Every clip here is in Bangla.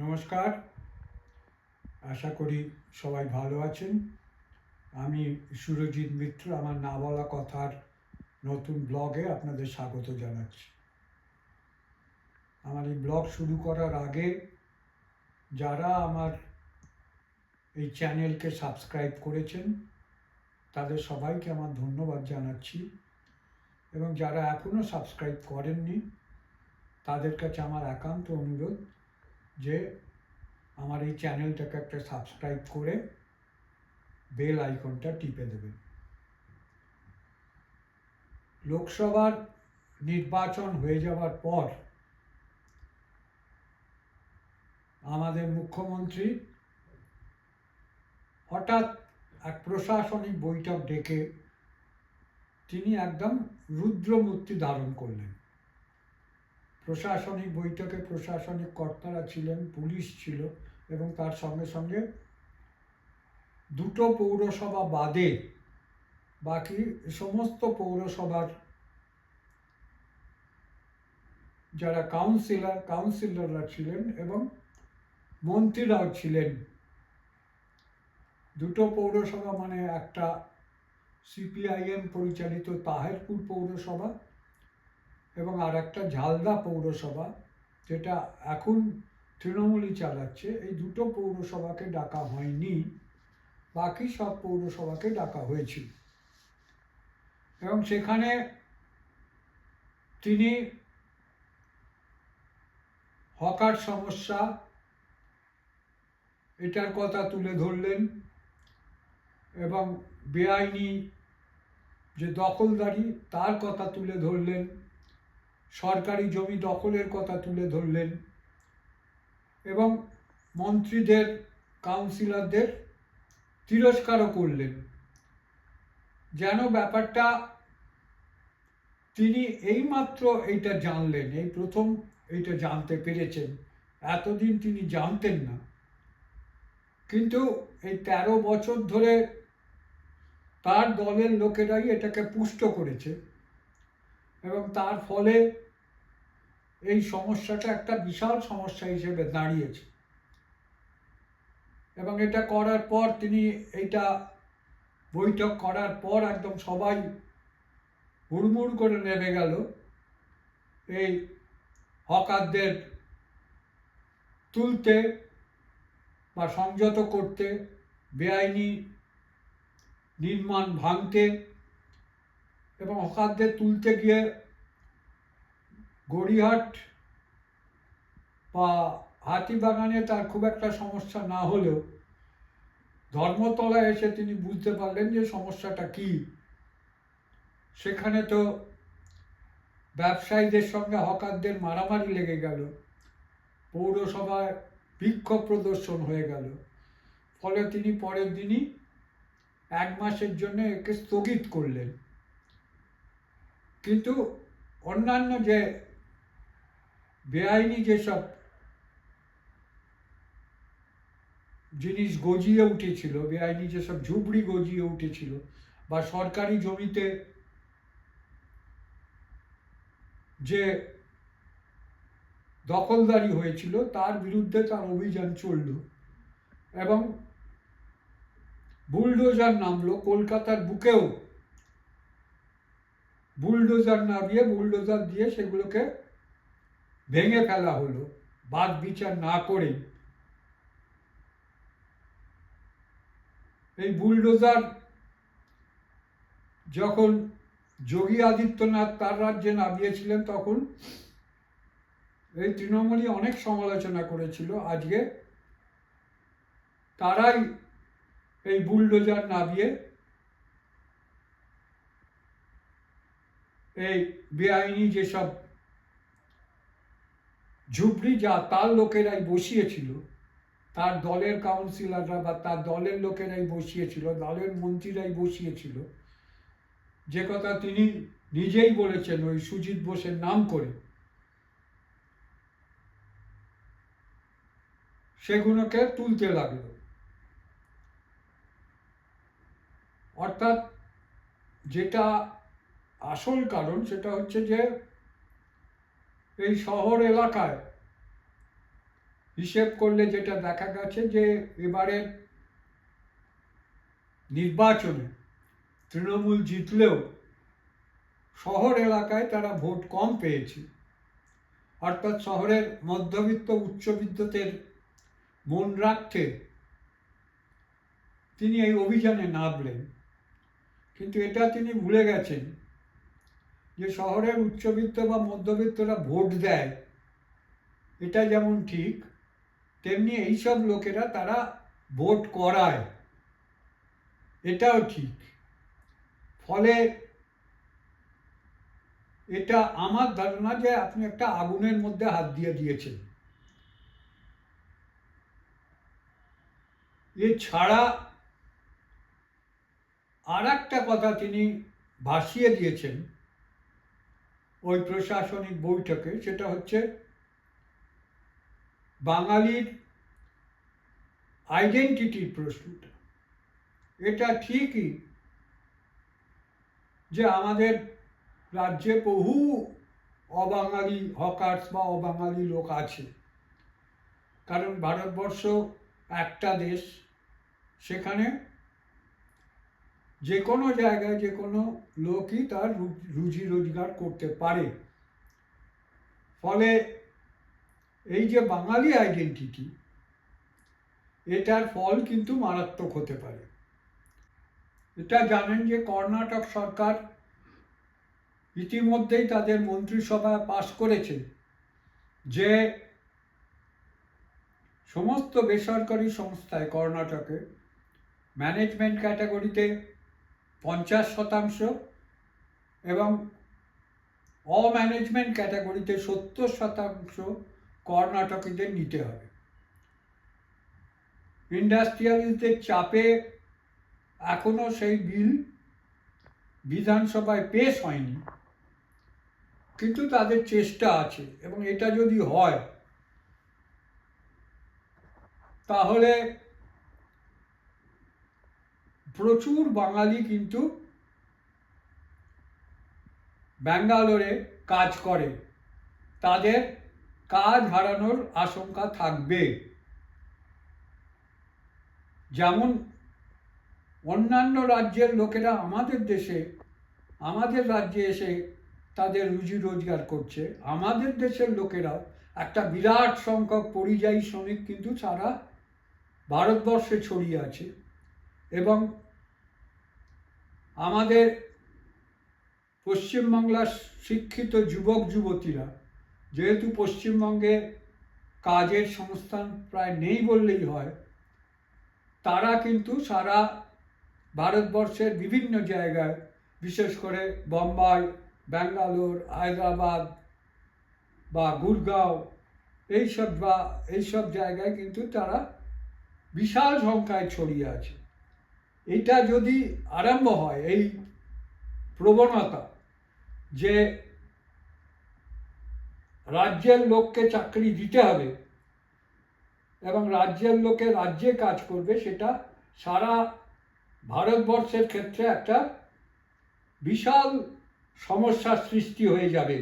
নমস্কার। আশা করি সবাই ভালো আছেন। আমি সুরজিৎ মিত্র, আমার না বলা কথার নতুন ব্লগে আপনাদের স্বাগত জানাচ্ছি। আমার এই ব্লগ শুরু করার আগে যারা আমার এই চ্যানেলকে সাবস্ক্রাইব করেছেন, তাদের সবাইকে আমার ধন্যবাদ জানাচ্ছি। এবং যারা এখনও সাবস্ক্রাইব করেননি, তাদের কাছে আমার একান্ত অনুরোধ যে আমার এই চ্যানেলটাকে একটা সাবস্ক্রাইব করে বেল আইকনটা টিপে দেবেন। লোকসভার নির্বাচন হয়ে যাওয়ার পর আমাদের মুখ্যমন্ত্রী হঠাৎ এক প্রশাসনিক বৈঠক ডেকে তিনি একদম রুদ্রমূর্তি ধারণ করলেন। প্রশাসনিক বৈঠকে প্রশাসনিক কর্তারা ছিলেন, পুলিশ ছিল এবং তার সঙ্গে সঙ্গে দুটো পৌরসভা বাদে বাকি সমস্ত পৌরসভার যারা কাউন্সিলর কাউন্সিলররা ছিলেন এবং মন্ত্রীরাও ছিলেন। দুটো পৌরসভা মানে একটা সিপিআইএম পরিচালিত তাহেরপুর পৌরসভা এবং আর একটা ঝালদা পৌরসভা, যেটা এখন তৃণমূলই চালাচ্ছে, এই দুটো পৌরসভাকে ডাকা হয়নি, বাকি সব পৌরসভাকে ডাকা হয়েছিল। এবং সেখানে তিনি হকার সমস্যা, এটার কথা তুলে ধরলেন এবং বেআইনি যে দখলদারি, তার কথা তুলে ধরলেন। সরকারি জমি দখলের কথা তুলে ধরলেন এবং মন্ত্রীদের, কাউন্সিলরদের তিরস্কারও করলেন। যেন ব্যাপারটা তিনি এইমাত্র এইটা জানলেন, এই প্রথম এইটা জানতে পেরেছেন। এতদিন তিনি জানতেন না। কিন্তু এই তেরো বছর ধরে তার দলের লোকেরাই এটাকে পুষ্ট করেছে। এবং তার ফলে এই সমস্যাটা একটা বিশাল সমস্যা হিসেবে দাঁড়িয়েছে। এবং এটা করার পর তিনি এইটা বৈঠক করার পর একদম সবাই হুড়মুড় করে নেমে গেল। এই হকারদের তুলতে বা সংযত করতে, বেআইনি নির্মাণ ভাঙতে এবং হকারদের তুলতে গিয়ে গড়িহাট বা হাতিবাগানে তার খুব একটা সমস্যা না হলেও ধর্মতলায় এসে তিনি বুঝতে পারলেন যে সমস্যাটা কি। সেখানে তো ব্যবসায়ীদের সঙ্গে হকারদের মারামারি লেগে গেল, পৌরসভায় বিক্ষোভ প্রদর্শন হয়ে গেল, ফলে তিনি পরের দিনই এক মাসের জন্য একে স্থগিত করলেন। কিন্তু অন্যান্য যে বেআইনি যেসব জিনিস গজিয়ে উঠেছিল, বেআইনি যেসব ঝুবড়ি গজিয়ে উঠেছিল বা সরকারি জমিতে যে দখলদারি হয়েছিল, তার বিরুদ্ধে তার অভিযান চলল এবং বুলডোজার নামলো, কলকাতার বুকেও বুলডোজার নামিয়ে বুলডোজার দিয়ে সেগুলোকে ভেঙে ফেলা হলো, বাদ বিচার না করেই। এই বুলডোজার যখন যোগী আদিত্যনাথ তার রাজ্যে নামিয়েছিলেন, তখন এই তৃণমূলই অনেক সমালোচনা করেছিল, আজকে তারাই এই বুলডোজার নামিয়ে এই বেআইনি যেসব ঝুপড়ি যা তার লোকেরাই বসিয়েছিল, তার দলের কাউন্সিলররা বা তার দলের লোকেরাই বসিয়েছিল, দলের মন্ত্রীরাই বসিয়েছিল, যে কথা তিনি নিজেই বলেছেন ওই সুজিত বোসের নাম করে, সেগুলোকে তুলতে লাগল। অর্থাৎ যেটা আসল কারণ সেটা হচ্ছে যে এই শহর এলাকায় হিসেব করলে যেটা দেখা গেছে যে এবারের নির্বাচনে তৃণমূল জিতলেও শহর এলাকায় তারা ভোট কম পেয়েছে। অর্থাৎ শহরের মধ্যবিত্ত উচ্চবিত্তদের মন রাখতে তিনি এই অভিযানে নামলেন। কিন্তু এটা তিনি ভুলে গেছেন। যে শহরের উচ্চবিত্ত বা মধ্যবিত্তরা ভোট দেয়, এটা যেমন ঠিক, তেমনি এইসব লোকেরা তারা ভোট করায়। এটাও ঠিক। ফলে এটা আমার ধারণা যে আপনি একটা আগুনের মধ্যে হাত দিয়ে দিয়েছেন। এছাড়া আর একটা কথা তিনি ভাসিয়ে দিয়েছেন ওই প্রশাসনিক বৈঠকে, সেটা হচ্ছে বাঙালির আইডেন্টিটির প্রশ্নটা। এটা ঠিকই যে আমাদের রাজ্যে বহু অবাঙালি হকার্স বা অবাঙালি লোক আছে। কারণ ভারতবর্ষ একটা দেশ, সেখানে যে কোনো জায়গায় যে কোনো লোকই তার রুজি রোজগার করতে পারে। ফলে এই যে বাঙালি আইডেন্টিটি এটার ফল কিন্তু মারাত্মক হতে পারে। এটা জানেন যে কর্ণাটক সরকার ইতিমধ্যেই তাদের মন্ত্রিসভায় পাশ করেছে যে সমস্ত বেসরকারি সংস্থায় কর্ণাটকে ম্যানেজমেন্ট ক্যাটাগরিতে পঞ্চাশ শতাংশ এবং অম্যানেজমেন্ট ক্যাটাগরিতে সত্তর শতাংশ কর্ণাটকীদের নিতে হবে। ইন্ডাস্ট্রিয়ালিস্টদের চাপে এখনও সেই বিল বিধানসভায় পেশ হয়নি, কিন্তু তাদের চেষ্টা আছে এবং এটা যদি হয়, তাহলে প্রচুর বাঙালি কিন্তু ব্যাঙ্গালোরে কাজ করে। তাদের কাজ হারানোর আশঙ্কা থাকবে। যেমন অন্যান্য রাজ্যের লোকেরা আমাদের দেশে, আমাদের রাজ্যে এসে তাদের রুজি রোজগার করছে। আমাদের দেশের লোকেরাও একটা বিরাট সংখ্যক পরিযায়ী শ্রমিক কিন্তু সারা ভারতবর্ষে ছড়িয়ে আছে। এবং আমাদের পশ্চিমবাংলার শিক্ষিত যুবক, যুবতীরা, যেহেতু পশ্চিমবঙ্গে কাজের সংস্থান প্রায় নেই বললেই হয়, তারা কিন্তু সারা ভারতবর্ষের বিভিন্ন জায়গায়, বিশেষ করে বোম্বাই, ব্যাঙ্গালোর, হায়দ্রাবাদ বা গুরগাঁও, এইসব বা এইসব জায়গায় কিন্তু তারা বিশাল সংখ্যায় ছড়িয়ে আছে। এটা যদি আরম্ভ হয়, এই প্রবণতা যে রাজ্যের লোককে চাকরি দিতে হবে এবং রাজ্যের লোকে রাজ্যে কাজ করবে, সেটা সারা ভারতবর্ষের ক্ষেত্রে একটা বিশাল সমস্যার সৃষ্টি হয়ে যাবে।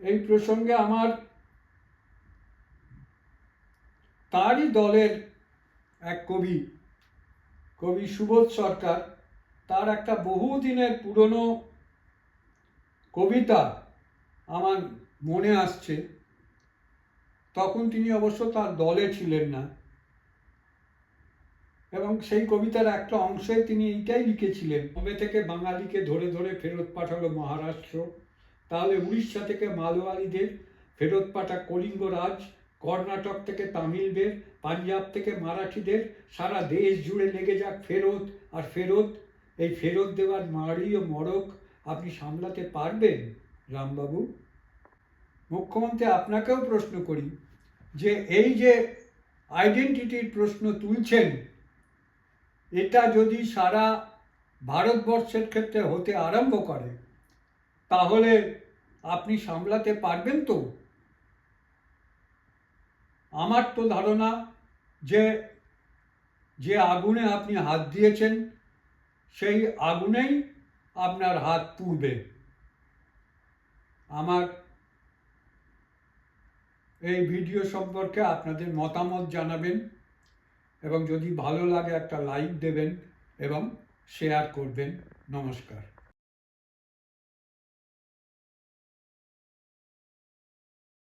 এই প্রসঙ্গে আমার তারই দলের এক কবি কবি সুবোধ সরকার তার একটা বহুদিনের পুরনো কবিতা আমার মনে আসছে। তখন তিনি অবশ্য তার দলে ছিলেন না। এবং সেই কবিতার একটা অংশে তিনি এইটাই লিখেছিলেন, বম্বে থেকে বাঙালিকে ধরে ধরে ফেরত পাঠালো মহারাষ্ট্র, তাহলে উড়িষ্যা থেকে মালওয়ালিদের ফেরত পাঠা কলিঙ্গ রাজ কর্ণাটক থেকে তামিলদের, পাঞ্জাব থেকে মারাঠিদের, সারা দেশ জুড়ে লেগে যাক ফেরত। আর ফেরত, এই ফেরত দেওয়ার মারি ও মরক আপনি সামলাতে পারবেন, রামবাবু? মুখ্যমন্ত্রী, আপনাকেও প্রশ্ন করি যে, এই যে আইডেন্টিটির প্রশ্ন তুলছেন, এটা যদি সারা ভারতবর্ষের ক্ষেত্রে হতে আরম্ভ করে, তাহলে আপনি সামলাতে পারবেন তো? আমার তো ধারণা যে যে আগুনে আপনি হাত দিয়েছেন, সেই আগুনেই আপনার হাত পুড়বে আমার এই ভিডিও সম্পর্কে আপনাদের মতামত জানাবেন এবং যদি ভালো লাগে একটা লাইক দেবেন এবং শেয়ার করবেন। নমস্কার।